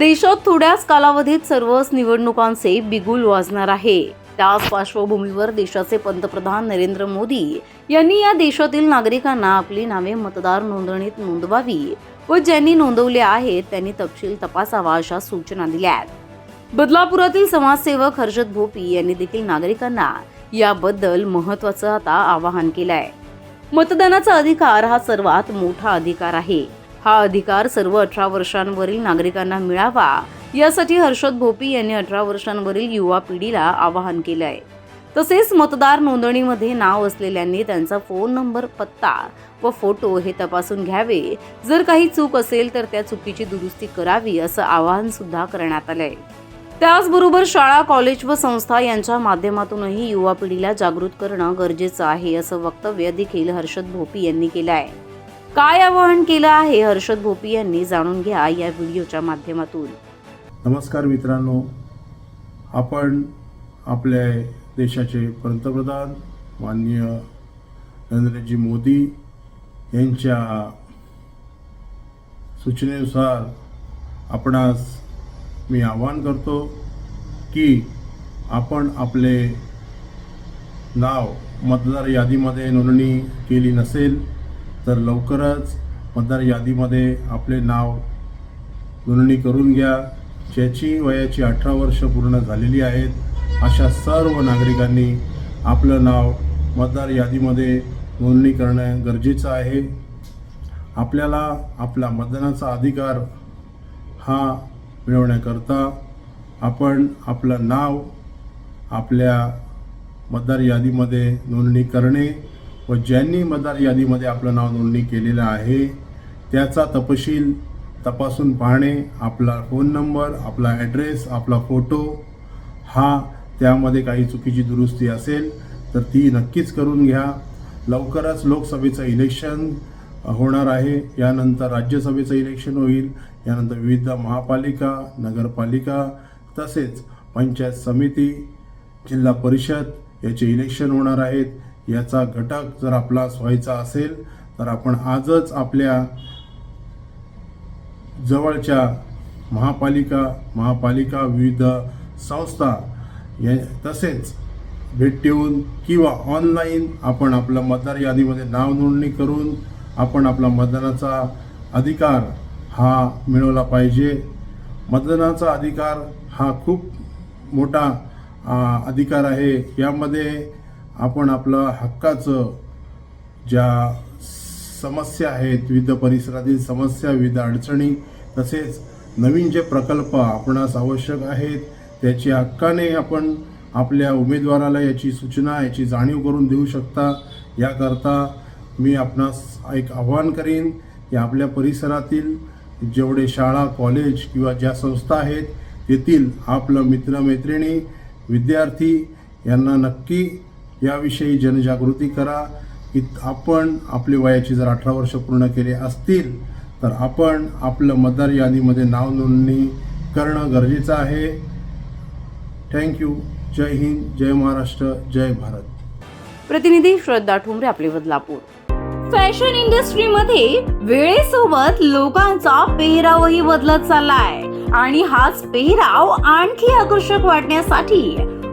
देशात थोड्याच कालावधीत सर्वच निवडणुकांचे बिगुल वाजणार आहे. त्याच पार्श्वभूमीवर देशाचे पंतप्रधान नरेंद्र मोदी यांनी या देशातील नागरिकांना आपली नावे मतदार नोंदणीत नोंदवावी व ज्यांनी नोंदवले आहेत त्यांनी तपशील तपासावा अशा सूचना दिल्या आहेत. बदलापुरातील समाजसेवक हर्षद भोपी यांनी देखील नागरिकांना याबद्दल महत्वाचं आता आवाहन केलं आहे मतदानाचा अधिकार हा सर्वात मोठा अधिकार आहे. हा अधिकार सर्व अठरा वर्षांवरील नागरिकांना मिळावा यासाठी हर्षद भोपी यांनी अठरा वर्षांवरील युवा पिढीला आवाहन केलं आहे तसेच मतदार नोंदणीमध्ये नाव असलेल्यांनी त्यांचा फोन नंबर पत्ता व फोटो हे तपासून घ्यावे. जर काही चूक असेल तर त्या चुकीची दुरुस्ती करावी असं आवाहन सुद्धा करण्यात आलंय. त्याचबरोबर शाळा कॉलेज व संस्था यांच्या माध्यमातूनही युवा पिढीला जागृत करणं गरजेचं आहे असं वक्तव्य देखील हर्षद भोपी यांनी केलं आहे काय आवाहन केलं आहे? हर्षद भोपी यांनी जाणून घ्या या व्हिडिओच्या माध्यमातून. नमस्कार मित्रांनो. आपण आपल्या देशाचे पंतप्रधान माननीय नरेंद्रजी मोदी यांच्या सूचनेनुसार आपणास मी आवाहन करतो की आपण आपले नाव मतदार यादीमध्ये नोंदणी केली नसेल तर लवकरच मतदार यादीमध्ये आपले नाव नोंदणी करून घ्या. ज्याची वयाची अठरा वर्ष पूर्ण झालेली आहेत अशा सर्व नागरिकांनी आपलं नाव मतदार यादीमध्ये नोंदणी करणं गरजेचं आहे. आपल्याला आपला मतदानाचा अधिकार हा मिळवण्याकरता आपण आपलं नाव आपल्या मतदार यादीमध्ये नोंदणी करणे व ज्यांनी मतदार यादीमध्ये आपलं नाव नोंदणी केलेलं आहे त्याचा तपशील तपासून पाहणे आपला फोन नंबर आपला ॲड्रेस आपला फोटो हा त्यामध्ये काही चुकीची दुरुस्ती असेल तर ती नक्कीच करून घ्या. लवकरच लोकसभेचं इलेक्शन होणार आहे. यानंतर राज्यसभेचं इलेक्शन होईल. यानंतर विविध महापालिका नगरपालिका तसेच पंचायत समिती जिल्हा परिषद याचे इलेक्शन होणार आहेत. याचा घटक जर आपला व्हायचा असेल तर आपण आजच आपल्या जवळच्या महापालिका महापालिका विविध संस्था या तसेच भेट देऊन किंवा ऑनलाईन आपण आपलं मतदार यादीमध्ये नाव नोंदणी करून आपण आपला मतदानाचा अधिकार हा मिळवला पाहिजे. मतदानाचा अधिकार हा खूप मोठा अधिकार आहे. यामध्ये आपण आपलं हक्काचं ज्या समस्या आहेत विविध परिसरातील समस्या विविध अडचणी तसेच नवीन जे प्रकल्प आपणास आवश्यक आहेत त्याची हक्काने आपण आपल्या उमेदवाराला याची सूचना याची जाणीव करून देऊ शकता. याकरता मी आपणास एक आव्हान करीन की आपल्या परिसरातील जेवढे शाळा कॉलेज किंवा ज्या संस्था आहेत तेथील आपलं मित्रमैत्रिणी विद्यार्थी यांना नक्की याविषयी जनजागृती करा की आपण आपले वयाची जर अठरा वर्ष पूर्ण केले असतील तर आपण आपलं मतदार यादीमध्ये नाव नोंदणी करणं गरजेचं आहे. थँक्यू जय हिंद जय महाराष्ट्र जय भारत. प्रतिनिधी श्रद्धा ठुमरे आपले बदलापूर. फॅशन इंडस्ट्रीमध्ये वेळेसोबत लोकांचा पेहरावही बदलत चाललाय. आणि हाच पेहराव आणखी आकर्षक वाटण्यासाठी